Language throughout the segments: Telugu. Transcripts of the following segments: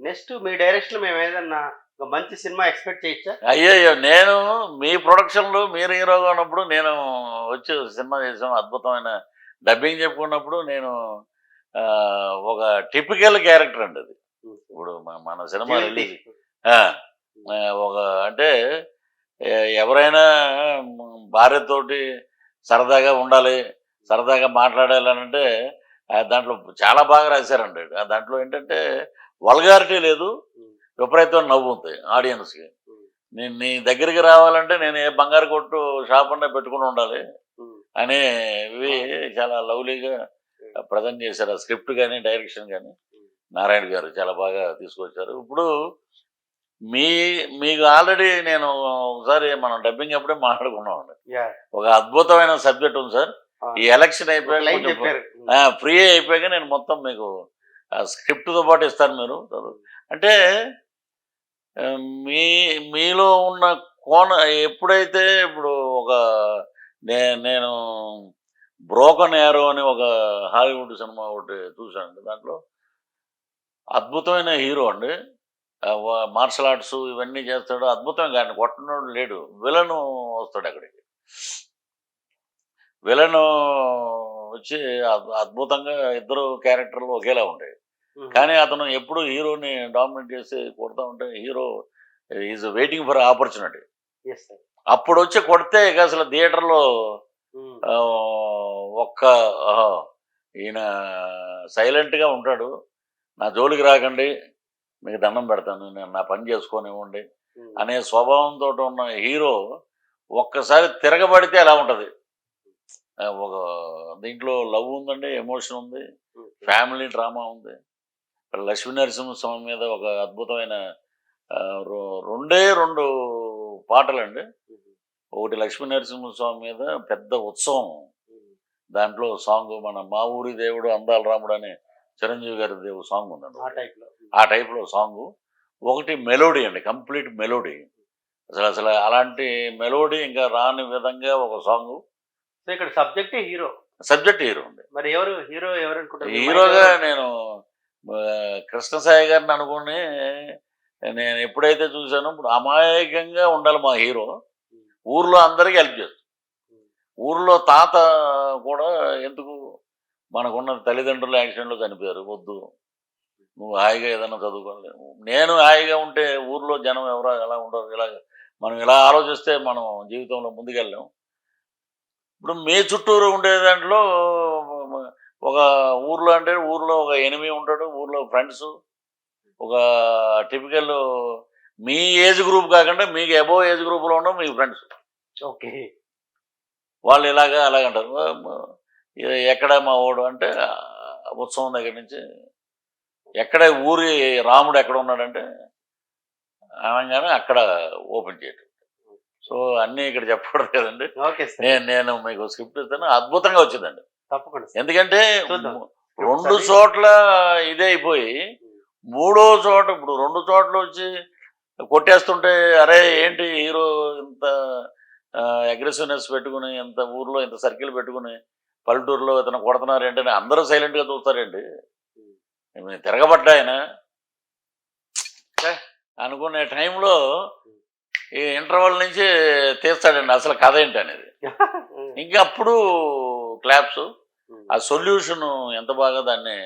నెక్స్ట్ మీ డైరెక్షన్ మేము ఏదన్నా ఒక మంచి సినిమా ఎక్స్పెక్ట్ చేయొచ్చా? అయ్యయ్యో నేను మీ ప్రొడక్షన్లో మీరు హీరోగా ఉన్నప్పుడు నేను వచ్చి సినిమా చేసాం అద్భుతమైన డబ్బింగ్ చెప్పుకున్నప్పుడు నేను ఒక టిపికల్ క్యారెక్టర్ అండి అది. ఇప్పుడు మన- సినిమా రిలీజ్. ఒక అంటే ఎవరైనా భార్యతోటి సరదాగా ఉండాలి సరదాగా మాట్లాడాలి అని అంటే దాంట్లో చాలా బాగా రాశారండి. దాంట్లో ఏంటంటే వల్గారిటీ లేదు విపరీతం నవ్వు ఉంది ఆడియన్స్కి. నేను నీ దగ్గరికి రావాలంటే నేను ఏ బంగారు కొట్టు షాప్ అన్నా పెట్టుకుని ఉండాలి. అనేవి చాలా లవ్లీగా ప్రజెంట్ చేశారు. ఆ స్క్రిప్ట్ కానీ డైరెక్షన్ కానీ నారాయణ గారు చాలా బాగా తీసుకొచ్చారు. ఇప్పుడు మీ మీకు ఆల్రెడీ నేను ఒకసారి మనం డబ్బింగ్ అప్పుడే మాట్లాడుకున్నాం అండి ఒక అద్భుతమైన సబ్జెక్ట్ ఉంది సార్. ఈ ఎలక్షన్ అయిపోయాక ఫ్రీ అయిపోయాక నేను మొత్తం మీకు స్క్రిప్ట్తో పాటు ఇస్తారు మీరు. అంటే మీ మీలో ఉన్న కోణ ఎప్పుడైతే ఇప్పుడు ఒక నే నేను బ్రోకన్ యారో అని ఒక హాలీవుడ్ సినిమా ఒకటి చూశానండి దాంట్లో. అద్భుతమైన హీరో అండి. మార్షల్ ఆర్ట్స్ ఇవన్నీ చేస్తాడు. అద్భుతంగా కానీ కొట్టడం లేడు. విలన్ వస్తాడు అక్కడికి. విలన్ వచ్చి అద్- అద్భుతంగా ఇద్దరు క్యారెక్టర్లు ఒకేలా ఉంటాయి కానీ అతను ఎప్పుడు హీరోని డామినేట్ చేసి కొడతా ఉంటే hero is waiting for opportunity. అప్పుడు వచ్చి కొడితే ఇక అసలు థియేటర్లో ఒక్క ఈయన సైలెంట్గా ఉంటాడు. నా జోలికి రాకండి మీకు దండం పెడతాను నేను నా పని చేసుకొనివ్వండి అనే స్వభావంతో ఉన్న హీరో ఒక్కసారి తిరగబడితే ఎలా ఉంటుంది? ఒక దీంట్లో లవ్ ఉందండి ఎమోషన్ ఉంది ఫ్యామిలీ డ్రామా ఉంది. లక్ష్మీ నరసింహస్వామి మీద ఒక అద్భుతమైన రెండే రెండు పాటలండి. ఒకటి లక్ష్మీ నరసింహస్వామి మీద పెద్ద ఉత్సవం. దాంట్లో సాంగ్ మన మా ఊరి దేవుడు అందాల రాముడు అనే చిరంజీవి గారి దేవు సాంగ్ ఉందండి. ఆ టైప్లో ఆ టైప్లో సాంగ్. ఒకటి మెలోడీ అండి కంప్లీట్ మెలోడీ. అసలు అసలు అలాంటి మెలోడీ ఇంకా రాని విధంగా ఒక సాంగ్. సో ఇక్కడ సబ్జెక్ట్ హీరో. సబ్జెక్ట్ హీరో ఉంది మరి ఎవరు హీరో ఎవరు అనుకుంటారు హీరోగా? నేను కృష్ణసాయి గారిని అనుకుని నేను ఎప్పుడైతే చూసానో ఇప్పుడు అమాయకంగా ఉండాలి మా హీరో. ఊర్లో అందరికీ హెల్ప్ చేస్తాడు. ఊర్లో తాత కూడా ఎందుకు మనకున్న తల్లిదండ్రులు యాక్సిడెంట్లో చనిపోయారు వద్దు. నువ్వు హాయిగా ఏదైనా చదువుకోవాలి. నేను హాయిగా ఉంటే ఊర్లో జనం ఎవరో ఎలా ఉంటారు ఇలా మనం ఇలా ఆలోచిస్తే మనం జీవితంలో ముందుకెళ్ళాం ఇప్పుడు మీ చుట్టూరు ఉండే దాంట్లో ఒక ఊర్లో అంటే ఊర్లో ఒక ఎనిమి ఉంటాడు ఊర్లో ఫ్రెండ్స్. ఒక టిపికల్ మీ ఏజ్ గ్రూప్ కాకుండా మీకు అబోవ్ ఏజ్ గ్రూప్లో ఉన్న మీ ఫ్రెండ్స్. ఓకే. వాళ్ళు ఇలాగా అలాగ అంటారు "మా- మా- ఇది ఎక్కడ మా ఓడు అంటే "ఆ, ఉత్సవం దగ్గర నుంచి ఎక్కడ ఊరి రాముడు ఎక్కడ ఉన్నాడంటే అనగానే అక్కడ ఓపెన్ చేయటం. సో అన్నీ ఇక్కడ చెప్పకూడదు కదండి. నేను నేను మీకు స్క్రిప్ట్ ఇస్తాను. అద్భుతంగా వచ్చిందండి. తప్పకుండా. ఎందుకంటే. రెండు చోట్ల ఇదే అయిపోయి మూడో చోట ఇప్పుడు రెండు చోట్ల వచ్చి కొట్టేస్తుంటే అరే ఏంటి హీరో ఇంత అగ్రెసివ్నెస్ పెట్టుకుని ఇంత ఊర్లో ఇంత సర్కిల్ పెట్టుకుని పల్లెటూరులో ఇతను కొడుతున్నారు ఏంటని అందరూ సైలెంట్గా చూస్తారండి తిరగబడ్డా ఆయన అనుకునే టైంలో ఈ ఇంటర్వల్ నుంచి తీస్తాడండి అసలు కథ ఏంటి అనేది ఇంకా అప్పుడు క్లాప్స్ ఆ సొల్యూషన్ ఎంత బాగా దాన్ని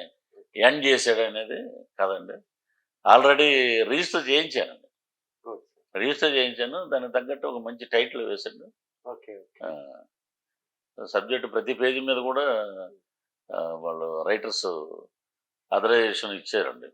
ఎండ్ చేశాడు అనేది కదండి. ఆల్రెడీ రిజిస్టర్ చేయించానండి రిజిస్టర్ చేయించాను దానికి తగ్గట్టు ఒక మంచి టైటిల్ వేశాను. సబ్జెక్ట్ ప్రతి పేజీ మీద కూడా వాళ్ళు రైటర్స్ అథరైజేషన్ ఇచ్చారండి.